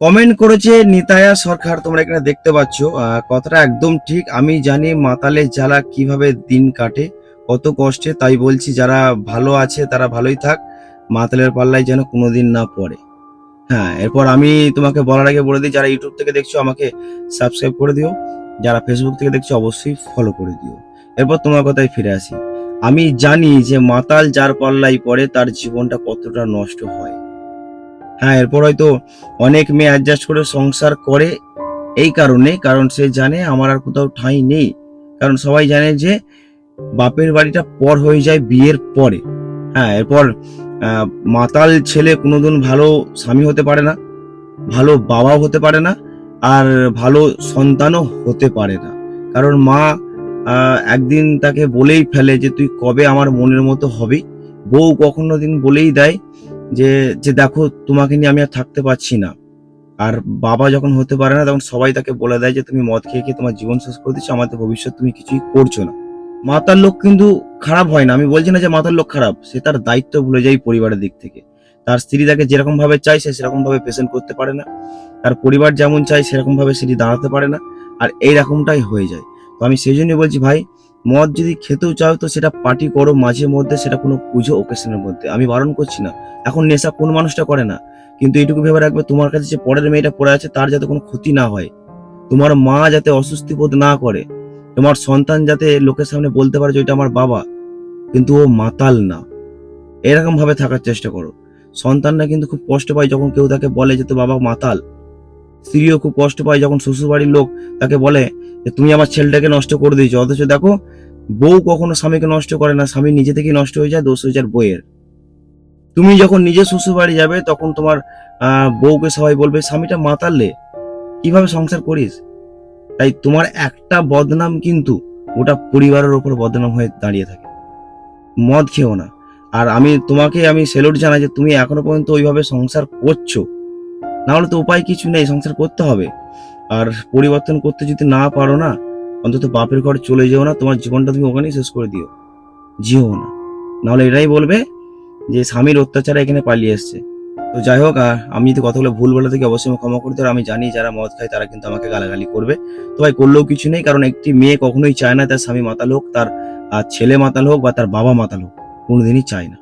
Comment করেছে নিতায়া সরকার, তোমরা এখানে দেখতে পাচ্ছ। কথাটা একদম ঠিক। আমি জানি মাতালের জ্বালা কীভাবে দিন কাটে, কত কষ্টে। তাই বলছি, যারা ভালো আছে, তারা ভালোই থাক। মাতালের পাল্লায় যেন কোনোদিন না পড়ে। হ্যাঁ এরপর আমি তোমাকে বলার আগে বলে দিই, যারা ইউটিউব থেকে দেখছ, আমাকে সাবস্ক্রাইব করে দিও। যারা ফেসবুক থেকে দেখছ, অবশ্যই ফলো করে দিও। এরপর তোমার কথায় ফিরে আসি। আমি জানি যে মাতাল যার পাল্লাই পড়ে, তার জীবনটা কতটা নষ্ট হয়। হ্যাঁ এরপর হয়তো অনেক মেয়ে অ্যাডজাস্ট করে সংসার করে এই কারণে, কারণ সে জানে আমার আর কোথাও ঠাঁই নেই। কারণ সবাই জানে যে বাপের বাড়িটা পর হয়ে যায় বিয়ের পরে। হ্যাঁ এরপর মাতাল ছেলে কোনোদিন ভালো স্বামী হতে পারে না, ভালো বাবাও হতে পারে না, আর ভালো সন্তানও হতে পারে না। কারণ মা একদিন তাকে বলেই ফেলে যে, তুই কবে আমার মনের মতো হবি? বউ কখনো দিন বলেই দেয় যে যে দেখো তোমাকে নিয়ে আমি আর থাকতে পারছি না। আর বাবা যখন হতে পারে না, তখন সবাই তাকে বলে দেয় যে, তুমি মদ খেয়ে খেয়ে তোমার জীবন শেষ করে দিচ্ছ আমাদের ভবিষ্যৎ তুমি কিছুই করছ না। মাতার লোক কিন্তু খারাপ হয় না। আমি বলছি না যে মাতার লোক খারাপ, সে তার দায়িত্ব ভুলে যায় পরিবারের দিক থেকে। তার স্ত্রী তাকে যেরকম ভাবে চাই সে সেরকম ভাবে পেশেন্ট করতে পারে না। তার পরিবার যেমন চাই সেরকম ভাবে সেটি দাঁড়াতে পারে না। আর এই রকমটাই হয়ে যায়। তো আমি সেই জন্যই বলছি, ভাই মদ যদি খেতেও চাও তো সেটা পার্টি করো মাঝে মধ্যে, সেটা কোনো পুজো ওকেশনের মধ্যে। আমি বারণ করছি না। এখন নেশা কোন মানুষটা করে না? কিন্তু এইটুকু ভেবে রাখবে, তোমার কাছে যে পরের মেয়েটা পড়ে আছে তার যাতে কোনো ক্ষতি না হয়। তোমার মা যাতে অস্বস্তি বোধ না করে। তোমার সন্তান যাতে লোকের সামনে বলতে পারে যে ওইটা আমার বাবা। কিন্তু ও মাতাল না। এরকম ভাবে থাকার চেষ্টা করো। সন্তানরা কিন্তু খুব কষ্ট পায় যখন কেউ তাকে বলে যে তো বাবা মাতাল। স্ত্রীও খুব কষ্ট পায় যখন শ্বশুর বাড়ির লোক তাকে বলে যে তুমি আমার ছেলেটাকে নষ্ট করে দিয়েছ। অথচ দেখো, বউ কখনো স্বামীকে নষ্ট করে না, স্বামী নিজে থেকেই নষ্ট হয়ে যায়, দোষ হয়ে যায় বইয়ের তুমি যখন নিজে শ্বশুর বাড়ি যাবে, তখন তোমার বউকে সবাই বলবে, স্বামীটা মাতালে, কীভাবে সংসার করিস? তাই তোমার একটা বদনাম কিন্তু গোটা পরিবারের ওপর বদনাম হয়ে দাঁড়িয়ে থাকে। মদ খেও না। আর আমি তোমাকে, আমি সেলুট জানাই যে তুমি এখনও পর্যন্ত ওইভাবে সংসার করছ। না হলে তো উপায় কিছু নেই, সংসার করতে হবে। আর পরিবর্তন করতে যদি না পারো না অন্তত বাপের ঘরে চলে যেও না তোমার জীবনটা তুমি ওখানেই শেষ করে দিও। যেও না। নাহলে এটাই বলবে যে স্বামীর অত্যাচারে এখানে পালিয়ে এসছে। তো যাই হোক আহ, আমি যদি কথাগুলো ভুল বলে থাকি অবশ্যই ক্ষমা করতে। আর আমি জানি যারা মদ খায় তারা কিন্তু আমাকে গালাগালি করবে। তো ভাই করলেও কিছু নেই কারণ একটি মেয়ে কখনোই চায় না তার স্বামী মাতাল হোক তার ছেলে মাতাল হোক বা তার বাবা মাতাল হোক কোনোদিনই চায় না।